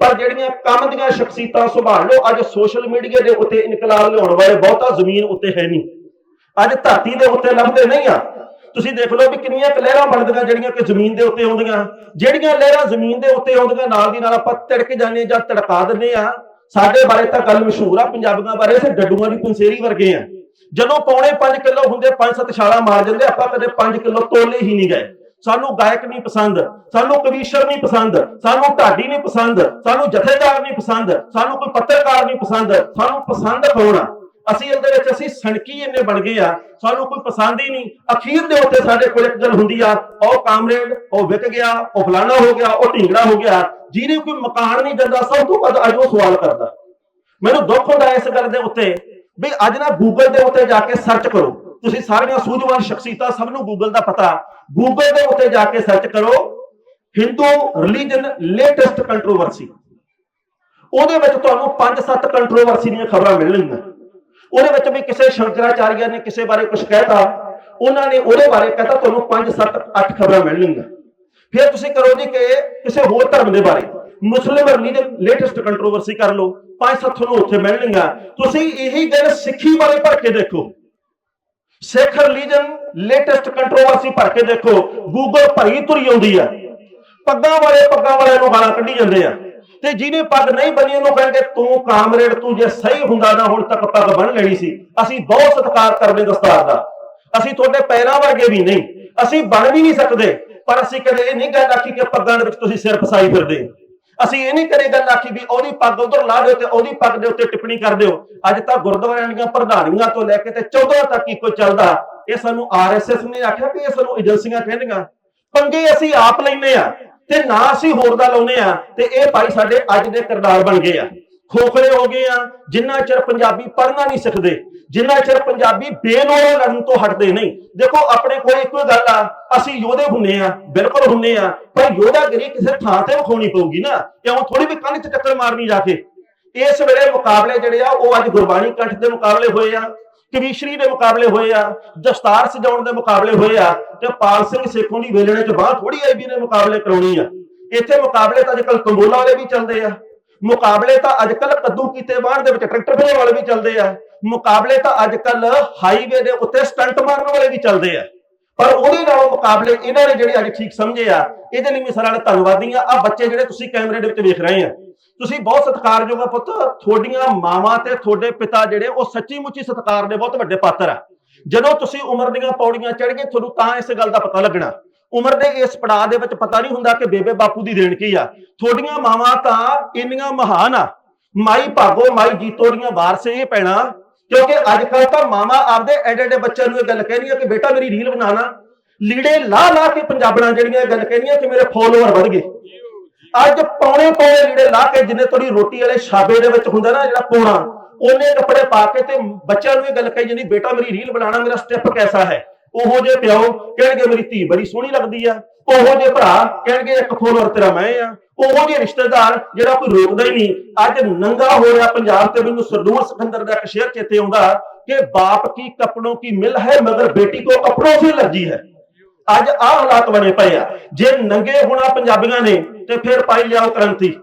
ਪਰ ਜਿਹੜੀਆਂ ਕੰਮ ਦੀਆਂ ਸ਼ਖਸੀਅਤਾਂ ਸੰਭਾਲ ਲਓ, ਅੱਜ ਸੋਸ਼ਲ ਮੀਡੀਆ ਦੇ ਉੱਤੇ ਇਨਕਲਾਬ ਲਿਆਉਣ ਵਾਲੇ ਬਹੁਤਾ ਜ਼ਮੀਨ ਉੱਤੇ ਹੈ ਨਹੀਂ। ਅੱਜ ਧਰਤੀ ਦੇ ਉੱਤੇ ਲੱਭਦੇ ਨਹੀਂ ਆ। ਤੁਸੀਂ ਦੇਖ ਲਓ ਵੀ ਕਿੰਨੀਆਂ ਕੁ ਲਹਿਰਾਂ ਬਣਦੀਆਂ ਜਿਹੜੀਆਂ ਕਿ ਜ਼ਮੀਨ ਦੇ ਉੱਤੇ ਆਉਂਦੀਆਂ। ਜਿਹੜੀਆਂ ਲਹਿਰਾਂ ਜ਼ਮੀਨ ਦੇ ਉੱਤੇ ਆਉਂਦੀਆਂ, ਨਾਲ ਦੀ ਨਾਲ ਆਪਾਂ ਤਿੜਕ ਜਾਂਦੇ ਹਾਂ ਜਾਂ ਤੜਕਾ ਦਿੰਦੇ ਆ। ਸਾਡੇ ਬਾਰੇ ਤਾਂ ਗੱਲ ਮਸ਼ਹੂਰ ਆ, ਪੰਜਾਬੀਆਂ ਬਾਰੇ ਅਸੀਂ ਡੱਡੂਆਂ ਦੀ ਪੰਸੇਰੀ ਵਰਗੇ ਆ। ਜਦੋਂ ਪੌਣੇ 5 ਕਿਲੋ ਹੁੰਦੇ 5-7 ਛਾਲਾਂ ਮਾਰ ਜਾਂਦੇ, ਆਪਾਂ ਕਦੇ 5 ਕਿਲੋ ਤੋਲੇ ਹੀ ਨਹੀਂ ਗਏ। ਸਾਨੂੰ ਗਾਇਕ ਨਹੀਂ ਪਸੰਦ, ਸਾਨੂੰ ਕਵੀਸ਼ਰ ਨਹੀਂ ਪਸੰਦ, ਸਾਨੂੰ ਢਾਡੀ ਨਹੀਂ ਪਸੰਦ, ਸਾਨੂੰ ਜਥੇਦਾਰ ਨਹੀਂ ਪਸੰਦ, ਸਾਨੂੰ ਕੋਈ ਪੱਤਰਕਾਰ ਨਹੀਂ ਪਸੰਦ, ਸਾਨੂੰ ਪਸੰਦ ਹੋਣਾ ਅਸੀਂ ਇਹਦੇ ਵਿੱਚ, ਅਸੀਂ ਸਣਕੀ ਇੰਨੇ ਬਣ ਗਏ ਆ, ਸਾਨੂੰ ਕੋਈ ਪਸੰਦ ਹੀ ਨਹੀਂ। ਅਖੀਰ ਦੇ ਉੱਤੇ ਸਾਡੇ ਕੋਲ ਇੱਕ ਗੱਲ ਹੁੰਦੀ ਆ, ਉਹ ਕਾਮਰੇਡ, ਉਹ ਵਿਕ ਗਿਆ, ਉਹ ਫਲਾਣਾ ਹੋ ਗਿਆ, ਉਹ ਢਿੰਗੜਾ ਹੋ ਗਿਆ, ਜਿਹਨੇ ਕੋਈ ਮਕਾਨ ਨਹੀਂ ਦਿੰਦਾ, ਸਭ ਤੋਂ ਵੱਧ ਅੱਜ ਉਹ ਸਵਾਲ ਕਰਦਾ। ਮੈਨੂੰ ਦੁੱਖ ਹੁੰਦਾ ਇਸ ਗੱਲ ਦੇ ਉੱਤੇ, ਵੀ ਅੱਜ ਨਾ ਗੂਗਲ ਦੇ ਉੱਤੇ ਜਾ ਕੇ ਸਰਚ ਕਰੋ। ਤੁਸੀਂ ਸਾਰੀਆਂ ਸੂਝਵਾਨ ਸ਼ਖਸੀਅਤਾਂ ਸਭ ਨੂੰ ਗੂਗਲ ਦਾ ਪਤਾ। ਗੂਗਲ ਦੇ ਉੱਤੇ ਜਾ ਕੇ ਸਰਚ ਕਰੋ। ਹਿੰਦੂ ਰਿਲੀਜਨ ਲੇਟੈਸਟ ਕੰਟਰੋਵਰਸੀ ਉਹਦੇ ਵਿੱਚ ਤੁਹਾਨੂੰ 5-7 ਕੰਟਰੋਵਰਸੀ ਦੀਆਂ ਖਬਰਾਂ ਮਿਲਣਗੀਆਂ। ਉਹਦੇ ਵਿੱਚ ਵੀ ਕਿਸੇ ਸ਼ੰਕਰਾਚਾਰੀਆ ਨੇ ਕਿਸੇ ਬਾਰੇ ਕੁਝ ਕਹਿਤਾ। ਉਹਨਾਂ ਨੇ ਉਹਦੇ ਬਾਰੇ ਕਹਤਾ, ਤੁਹਾਨੂੰ 5-7 8 ਖਬਰਾਂ ਮਿਲਣਗੀਆਂ। ਫਿਰ ਤੁਸੀਂ ਕਰੋ ਜੀ ਕਿ ਕਿਸੇ ਹੋਰ ਧਰਮ ਦੇ ਬਾਰੇ। ਮੁਸਲਿਮ ਰਿਲੀਜਨ ਲੇਟੈਸਟ ਕੰਟਰੋਵਰਸੀ ਕਰ ਲਓ। ਪੰਜ ਸੱਤ ਤੁਹਾਨੂੰ ਉੱਥੇ ਮਿਲਣਗੀਆਂ। ਤੁਸੀਂ ਇਹੀ ਗੱਲ ਸਿੱਖੀ ਬਾਰੇ ਭਰ ਕੇ ਦੇਖੋ। ਸਿੱਖ ਰਿਲੀਜਨ ਲੇਟੈਸਟ ਕੰਟਰੋਵਰਸੀ ਭਰ ਕੇ ਦੇਖੋ ਗੂਗਲ ਭਰੀ ਤੁਰੀ ਆਉਂਦੀ ਆ। ਪੱਗਾਂ ਵਾਲੇ ਪੱਗਾਂ ਵਾਲਿਆਂ ਨੂੰ ਗਾਲਾਂ ਕੱਢੀ ਜਾਂਦੇ ਆ। ਤੇ ਜਿਹਨੇ ਪੱਗ ਨਹੀਂ ਬੰਨੀ, ਉਹਨੂੰ ਕਹਿੰਦੇ ਤੂੰ ਕਾਮਰੇਡ, ਤੂੰ ਜੇ ਸਹੀ ਹੁੰਦਾ ਨਾ ਹੁਣ ਤੱਕ ਪੱਗ ਬੰਨ ਲੈਣੀ ਸੀ। ਅਸੀਂ ਬਹੁਤ ਸਤਿਕਾਰ ਕਰਦੇ ਦਸਤਾਰ ਦਾ। ਅਸੀਂ ਤੁਹਾਡੇ ਪੈਰਾਂ ਵਰਗੇ ਵੀ ਨਹੀਂ। ਅਸੀਂ ਬਣ ਵੀ ਨਹੀਂ ਸਕਦੇ। ਪਰ ਅਸੀਂ ਕਦੇ ਇਹ ਨਹੀਂ ਗੱਲ ਆਖੀ ਕਿ ਪੱਗਾਂ ਦੇ ਵਿੱਚ ਤੁਸੀਂ ਸਿਰ ਫਸਾਈ ਫਿਰਦੇ। ਅਸੀਂ ਇਹ ਨਹੀਂ ਕਰੇ ਗੱਲ ਆਖੀ ਵੀ ਉਹਦੀ ਪੱਗ ਉਧਰ ਲਾ ਦਿਓ ਤੇ ਉਹਦੀ ਪੱਗ ਦੇ ਉੱਤੇ ਟਿੱਪਣੀ ਕਰ ਦਿਓ। ਅੱਜ ਤਾਂ ਗੁਰਦੁਆਰਿਆਂ ਦੀਆਂ ਪ੍ਰਧਾਨੀਆਂ ਤੋਂ ਲੈ ਕੇ ਤੇ 14 ਤੱਕ ਹੀ ਕੋਈ ਚੱਲਦਾ। ਇਹ ਸਾਨੂੰ ਆਰਐਸਐਸ ਨੇ ਆਖਿਆ ਕਿ ਇਹ ਸਾਨੂੰ ਏਜੰਸੀਆਂ ਕਹਿੰਦੀਆਂ। ਪੰਗੇ ਅਸੀਂ ਆਪ ਲੈਨੇ ਆ ਤੇ ਨਾ ਅਸੀਂ ਹੋਰ ਦਾ ਲਾਉਨੇ ਆ ਤੇ ਇਹ ਭਾਈ ਸਾਡੇ ਅੱਜ ਦੇ ਕਿਰਦਾਰ ਬਣ ਗਏ ਆ। ਖੋਖਲੇ ਹੋ ਗਏ ਆ, ਜਿੰਨਾ ਚਿਰ ਪੰਜਾਬੀ ਪੜ੍ਹਨਾ ਨਹੀਂ ਸਿੱਖਦੇ, ਜਿੰਨਾ ਚਿਰ ਪੰਜਾਬੀ ਬੇਲੋੜਾ ਲੜਨ ਤੋਂ ਹਟਦੇ ਨਹੀਂ। ਦੇਖੋ, ਆਪਣੇ ਕੋਲ ਇੱਕੋ ਗੱਲ ਆ, ਅਸੀਂ ਯੋਧੇ ਹੁੰਨੇ ਆ, ਬਿਲਕੁਲ ਹੁੰਨੇ ਆ, ਪਰ ਯੋਧਾਗਰੀ ਕਿਸੇ ਥਾਂ ਤੇ ਵਿਖਾਉਣੀ ਪਊਗੀ ਨਾ ਕਿਉਂ ਥੋੜੀ ਵੀ ਕੰਨ 'ਚ ਟੱਕਰ ਮਾਰਨੀ ਜਾ ਕੇ, ਇਸ ਵੇਲੇ ਮੁਕਾਬਲੇ ਜਿਹੜੇ ਆ, ਉਹ ਅੱਜ ਗੁਰਬਾਣੀ ਕੰਠ ਦੇ ਮੁਕਾਬਲੇ ਹੋਏ ਆ, ਕਵੀਸ਼ਰੀ ਦੇ ਮੁਕਾਬਲੇ ਹੋਏ ਆ, ਦਸਤਾਰ ਸਜਾਉਣ ਦੇ ਮੁਕਾਬਲੇ ਹੋਏ ਆ, ਤੇ ਪਾਲ ਸਿੰਘ ਸੇਖੋਂ ਦੀ ਵੇਲਣੇ ਚ ਬਾਅਦ ਥੋੜੀ ਆਈ ਵੀ ਨੇ ਮੁਕਾਬਲੇ ਕਰਾਉਣੀ ਆ। ਇੱਥੇ ਮੁਕਾਬਲੇ ਤਾਂ ਅੱਜਕੱਲ ਕੰਬੋਲਾ ਵਾਲੇ ਵੀ ਚੱਲਦੇ ਆ। ਮੁਕਾਬਲੇ ਤਾਂ ਅੱਜ ਅੱਜਕੱਲ ਕੱਦੂ ਕੀਤੇ ਬਾਹਰ ਦੇ ਵਿੱਚ ਟਰੈਕਟਰ ਫੇਰਨ ਵਾਲੇ ਵੀ ਚੱਲਦੇ ਆ। ਮੁਕਾਬਲੇ ਤਾਂ ਅੱਜ ਅੱਜਕੱਲ ਹਾਈਵੇ ਦੇ ਉੱਤੇ ਸਟੰਟ ਮਾਰਨ ਵਾਲੇ ਵੀ ਚੱਲਦੇ ਆ। ਪਰ ਉਹਦੇ ਨਾਲੋਂ ਮੁਕਾਬਲੇ ਇਹਨਾਂ ਨੇ ਜਿਹੜੇ ਅੱਜ ਠੀਕ ਸਮਝੇ ਆ, ਇਹਦੇ ਲਈ ਮੈਂ ਸਾਰਿਆਂ ਦਾ ਧੰਨਵਾਦੀ ਆ। ਆ ਬੱਚੇ ਜਿਹੜੇ ਤੁਸੀਂ ਕੈਮਰੇ ਦੇ ਵਿੱਚ ਵੇਖ ਰਹੇ ਆ। ਤੁਸੀਂ ਬਹੁਤ ਸਤਿਕਾਰਯੋਗ ਆ ਪੁੱਤ। ਤੁਹਾਡੀਆਂ ਮਾਵਾਂ ਤੇ ਤੁਹਾਡੇ ਪਿਤਾ ਜਿਹੜੇ, ਉਹ ਸੱਚੀ ਮੁੱਚੀ ਸਤਿਕਾਰ ਦੇ ਬਹੁਤ ਵੱਡੇ ਪਾਤਰ ਆ। ਜਦੋਂ ਤੁਸੀਂ ਉਮਰ ਦੀਆਂ ਪੌੜੀਆਂ ਚੜ ਗਏ, ਤੁਹਾਨੂੰ ਤਾਂ ਇਸ ਗੱਲ ਦਾ ਪਤਾ ਲੱਗਣਾ। ਉਮਰ ਦੇ ਇਸ ਪੜਾਅ ਦੇ ਵਿੱਚ ਪਤਾ ਨਹੀਂ ਹੁੰਦਾ ਕਿ ਬੇਬੇ ਬਾਪੂ ਦੀ ਦੇਣ ਕੀ ਆ। ਤੁਹਾਡੀਆਂ ਮਾਵਾਂ ਤਾਂ ਇੰਨੀਆਂ ਮਹਾਨ ਆ। ਮਾਈ ਭਾਗੋ, ਮਾਈ ਜੀਤੋ ਦੀਆਂ ਵਾਰਸ ਇਹ ਪੈਣਾ ਕਿਉਂਕਿ ਅੱਜ ਕੱਲ ਤਾਂ ਮਾਵਾਂ ਆਪਦੇ ਐਡੇ ਐਡੇ ਬੱਚਿਆਂ ਨੂੰ ਇਹ ਗੱਲ ਕਹਿੰਦੀਆਂ ਕਿ ਬੇਟਾ ਮੇਰੀ ਰੀਲ ਬਣਾਣਾ ਲੀੜੇ ਲਾ ਲਾ ਕੇ ਪੰਜਾਬਣਾਂ ਜਿਹੜੀਆਂ ਇਹ ਗੱਲ ਕਹਿੰਦੀਆਂ ਕਿ ਮੇਰੇ ਫੋਲੋਅਰ ਵਧ ਗਏ। ਅੱਜ ਪੌਣੇ ਪੌਣੇ ਲੀੜੇ ਲਾ ਕੇ ਜਿੰਨੇ ਤੁਹਾਡੀ ਰੋਟੀ ਵਾਲੇ ਛਾਬੇ ਦੇ ਵਿੱਚ ਹੁੰਦਾ ਨਾ ਜਿਹੜਾ ਪੌਣਾ, ਉਹਨੇ ਕੱਪੜੇ ਪਾ ਕੇ ਤੇ ਬੱਚਿਆਂ ਨੂੰ ਇਹ ਗੱਲ ਕਹੀ ਜਾਂਦੀ, ਬੇਟਾ ਮੇਰੀ ਰੀਲ ਬਣਾਣਾ ਮੇਰਾ ਸਟੈਪ ਕੈਸਾ ਹੈ? ਉਹੋ ਜੇ ਪਿਓ ਕਹਿਣਗੇ, ਮੇਰੀ ਧੀ ਬੜੀ ਸੋਹਣੀ ਲੱਗਦੀ ਆ। ਉਹੋ ਜੇ ਭਰਾ ਕਹਿਣਗੇ, ਇੱਕ ਫੋਲੋਅਰ ਤੇਰਾ ਮੈਂ ਆ। ਉਹੋ ਜੇ ਰਿਸ਼ਤੇਦਾਰ ਜਿਹੜਾ ਕੋਈ ਰੋਕਦਾ ਹੀ ਨਹੀਂ। ਅੱਜ ਨੰਗਾ ਹੋ ਰਿਹਾ ਪੰਜਾਬ ਤੇ ਮੈਨੂੰ ਸਰਦੂਰ ਸਿਕੰਦਰ ਦਾ ਇੱਕ ਸ਼ੇਰ ਚੇਤੇ ਆਉਂਦਾ ਕਿ ਬਾਪ ਕੀ ਕਪੜੋਂ ਕੀ ਮਿਲ ਹੈ, ਮਗਰ ਬੇਟੀ ਕੋ ਕਪੜੋਂ ਸੇ ਲੱਗੀ ਹੈ। ਅੱਜ ਆਹ ਹਾਲਾਤ ਬਣੇ ਪਏ ਆ। ਜੇ ਨੰਗੇ ਹੋਣਾ ਪੰਜਾਬੀਆਂ ਨੇ, ਤੇ ਫਿਰ ਪਾਈ ਲਿਆਓ ਕ੍ਰਾਂਤੀ।